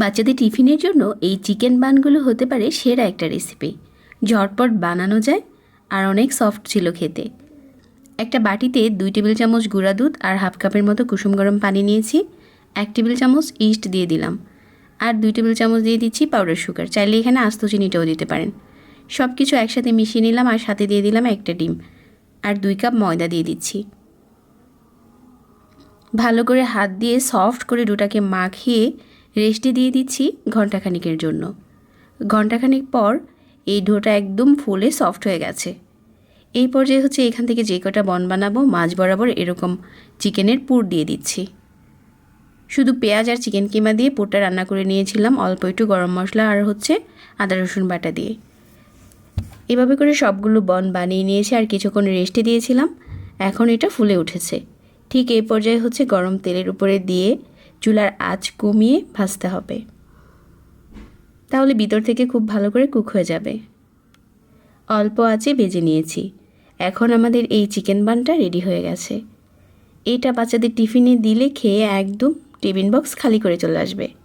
বাচ্চাদের টিফিনের জন্য এই চিকেন বানগুলো হতে পারে সেরা একটা রেসিপি ঝটপট বানানো যায় আর অনেক সফট ছিল খেতে। একটা বাটিতে দুই টেবিল চামচ গুঁড়া দুধ আর হাফ কাপের মতো কুসুম গরম পানি নিয়েছি। এক টেবিল চামচ ইস্ট দিয়ে দিলাম আর দুই টেবিল চামচ দিয়ে দিচ্ছি পাউডার সুগার চাইলে এখানে আস্ত চিনিটাও দিতে পারেন। সব কিছু একসাথে মিশিয়ে নিলাম আর সাথে দিয়ে দিলাম একটা ডিম আর দুই কাপ ময়দা দিয়ে দিচ্ছি। ভালো করে হাত দিয়ে সফট করে ডোটাকে মাখিয়ে রেস্টে দিয়ে দিচ্ছি ঘন্টাখানিকের জন্য। ঘন্টাখানিক পর এই ডোটা একদম ফুলে সফট হয়ে গেছে। এই পর্যায়ে হচ্ছে এখান থেকে যে কটা বন বানাবো, মাছ বরাবর এরকম চিকেনের পুর দিয়ে দিচ্ছি। শুধু পেঁয়াজ আর চিকেন কিমা দিয়ে পুরটা রান্না করে নিয়েছিলাম, অল্প একটু গরম মশলা আর হচ্ছে আদা রসুন বাটা দিয়ে। এভাবে করে সবগুলো বন বানিয়ে নিয়েছি আর কিছুক্ষণ রেস্টে দিয়েছিলাম। এখন এটা ফুলে উঠেছে। ঠিক এই পর্যায়ে হচ্ছে গরম তেলের উপরে দিয়ে চুলার আঁচ কমিয়ে ভাজতে হবে। তাহলে ভিতর থেকে খুব ভালো করে কুক হয়ে যাবে। অল্প আঁচে ভেজে নিয়েছি। এখন আমাদের এই চিকেন বানটা রেডি হয়ে গেছে। এটা বাচ্চাদের টিফিনে দিলে খেয়ে একদম টিফিন বক্স খালি করে চলে আসবে।